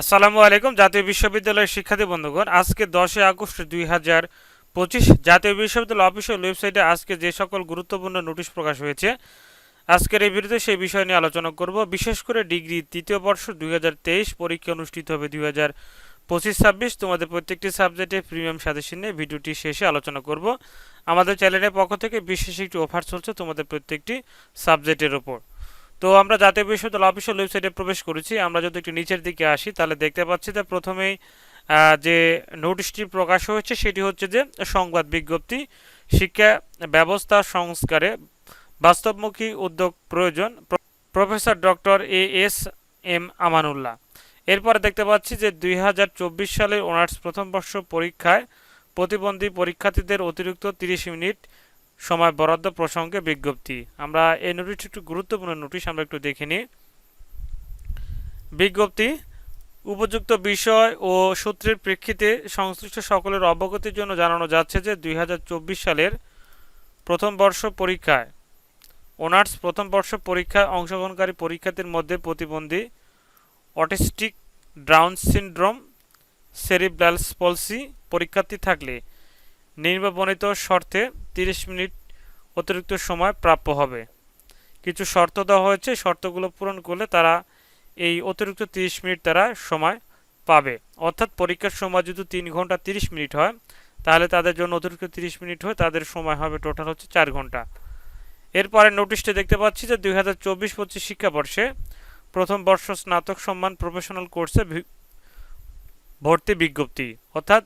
আসসালামু আলাইকুম, জাতীয় বিশ্ববিদ্যালয়ের শিক্ষার্থী বন্ধুগণ। আজকে দশই আগস্ট দুই হাজার পঁচিশ, জাতীয় বিশ্ববিদ্যালয় অফিসিয়াল ওয়েবসাইটে আজকে যে সকল গুরুত্বপূর্ণ নোটিশ প্রকাশ হয়েছে, আজকের এই ভিডিওতে সেই বিষয় নিয়ে আলোচনা করব। বিশেষ করে ডিগ্রি তৃতীয় বর্ষ দুই হাজার তেইশ পরীক্ষা অনুষ্ঠিত হবে দুই হাজার পঁচিশ ছাব্বিশ। তোমাদের প্রত্যেকটি সাবজেক্টে প্রিমিয়াম সাজেশন নিয়ে ভিডিওটি শেষে আলোচনা করব। আমাদের চ্যানেলের পক্ষ থেকে বিশেষ একটি অফার চলছে তোমাদের প্রত্যেকটি সাবজেক্টের ওপর। তো আমরা জাতীয় বিশ্ববিদ্যালয় অফিসিয়াল ওয়েবসাইটে প্রবেশ করেছি। আমরা যদি একটু নিচের দিকে আসি, তাহলে দেখতে পাচ্ছি যে প্রথমেই যে নোটিশটি প্রকাশ হয়েছে, সেটি হচ্ছে যে সংবাদ বিজ্ঞপ্তি, শিক্ষা ব্যবস্থা সংস্কারে বাস্তবমুখী উদ্যোগ প্রয়োজন professor doctor A S M Amanullah. এরপরে দেখতে পাচ্ছি যে দুই হাজার চব্বিশ সালের অনার্স প্রথম বর্ষ পরীক্ষায় প্রতিবন্ধী পরীক্ষার্থীদের অতিরিক্ত তিরিশ মিনিট সময় বরাদ্দ প্রসঙ্গে বিজ্ঞপ্তি। আমরা এই নোটিশটি একটু গুরুত্বপূর্ণ নোটিশ আমরা একটু দেখে নিই। বিজ্ঞপ্তি, উপযুক্ত বিষয় ও সূত্রের প্রেক্ষিতে সংশ্লিষ্ট সকলের অবগতির জন্য জানানো যাচ্ছে যে দুই হাজার চব্বিশ সালের প্রথম বর্ষ পরীক্ষায়, অনার্স প্রথম বর্ষ পরীক্ষায় অংশগ্রহণকারী পরীক্ষার্থীর মধ্যে প্রতিবন্ধী autistic Down syndrome, cerebral palsy পরীক্ষার্থী থাকলে নির্বাচনিত শর্তে তিরিশ মিনিট অতিরিক্ত সময় প্রাপ্য হবে। কিছু শর্ত দেওয়া হয়েছে, শর্তগুলো পূরণ করলে তারা এই অতিরিক্ত তিরিশ মিনিট তারা সময় পাবে। অর্থাৎ পরীক্ষার সময় যদি তিন ঘণ্টা তিরিশ মিনিট হয়, তাহলে তাদের জন্য অতিরিক্ত তিরিশ মিনিট হয় তাদের সময় হবে টোটাল হচ্ছে চার ঘণ্টা। এরপরে নোটিশটি দেখতে পাচ্ছি যে দুই হাজার চব্বিশ পঁচিশ শিক্ষাবর্ষে প্রথম বর্ষ স্নাতক সম্মান প্রফেশনাল কোর্সে ভর্তি বিজ্ঞপ্তি। অর্থাৎ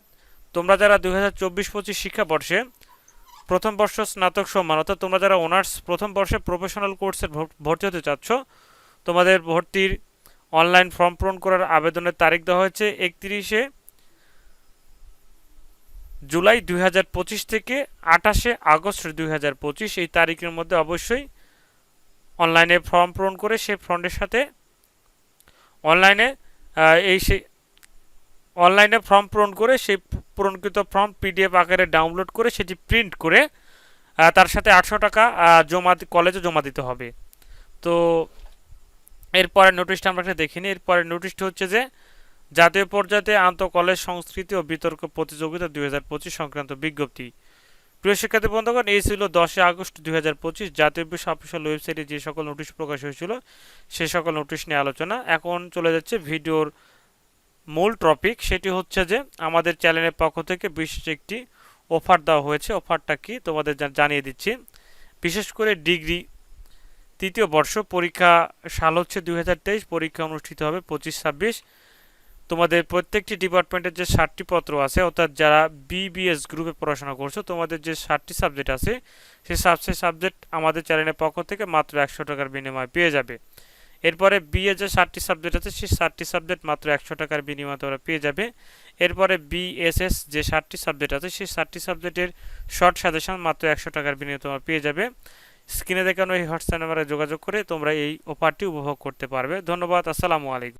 তোমরা যারা দুই হাজার চব্বিশ পঁচিশ শিক্ষাবর্ষে প্রথম বর্ষ স্নাতক সম্মান অর্থাৎ তোমরা যারা অনার্স প্রথম বর্ষে প্রফেশনাল কোর্সে ভর্তি হতে চাচ্ছ, তোমাদের ভর্তির অনলাইন ফর্ম পূরণ করার আবেদনের তারিখ দেওয়া হয়েছে একত্রিশে জুলাই দুই হাজার পঁচিশ থেকে আঠাশে আগস্ট দুই হাজার পঁচিশ। এই তারিখের মধ্যে অবশ্যই অনলাইনে ফর্ম পূরণ করে সেই ফর্মের সাথে অনলাইনে এই সেই অনলাইনে ফর্ম পূরণ করে, সেই পূরণকৃত ফর্ম পিডিএফ আকারে ডাউনলোড করে, সেটি প্রিন্ট করে তার সাথে আটশো টাকা জমা কলেজে জমা দিতে হবে। তো এরপরে নোটিশটা আমরা একটা দেখিনি। এরপরে নোটিশটা হচ্ছে যে, জাতীয় পর্যায়ে আন্তঃ কলেজ সংস্কৃতি ও বিতর্ক প্রতিযোগিতা দুই হাজার পঁচিশ সংক্রান্ত বিজ্ঞপ্তি। প্রিয় শিক্ষার্থী বন্ধুগণ, এই ছিল দশই আগস্ট দুই হাজার পঁচিশ জাতীয় বিশ্ব অফিসিয়াল ওয়েবসাইটে যে সকল নোটিশ প্রকাশ হয়েছিল, সে সকল নোটিশ নিয়ে আলোচনা। এখন চলে যাচ্ছে ভিডিওর মূল টপিক সেটি হচ্ছে যে আমাদের চ্যানেলের পক্ষ থেকে বিশেষ একটি অফার দেওয়া হয়েছে। অফারটা কি তোমাদের জানিয়ে দিচ্ছি। বিশেষ করে ডিগ্রি, তৃতীয় বর্ষ, পরীক্ষা সাল হচ্ছে দুই হাজার তেইশ, পরীক্ষা অনুষ্ঠিত হবে পঁচিশ ছাব্বিশ। তোমাদের প্রত্যেকটি ডিপার্টমেন্টের যে ষাটটি পত্র আছে, অর্থাৎ যারা বিবিএস গ্রুপে পড়াশোনা করছ, তোমাদের যে ষাটটি সাবজেক্ট আছে সেই সাবজেক্ট সাবজেক্ট আমাদের চ্যানেলের পক্ষ থেকে মাত্র একশো টাকার বিনিময়ে পেয়ে যাবে। এরপরে বিএ যে ষাটটি সাবজেক্ট আছে, সেই ষাটটি সাবজেক্ট মাত্র একশো টাকার বিনিময়ে তোমরা পেয়ে যাবে। এরপরে বিএসএস যে ষাটটি সাবজেক্ট আছে, সেই ষাটটি সাবজেক্টের শর্ট সাজেশন মাত্র একশো টাকার বিনিময়ে তোমরা পেয়ে যাবে। স্ক্রিনে দেখানো এই হোয়াটসঅ্যাপ নাম্বারে যোগাযোগ করে তোমরা এই অফারটি উপভোগ করতে পারবে। ধন্যবাদ, আসসালামু আলাইকুম।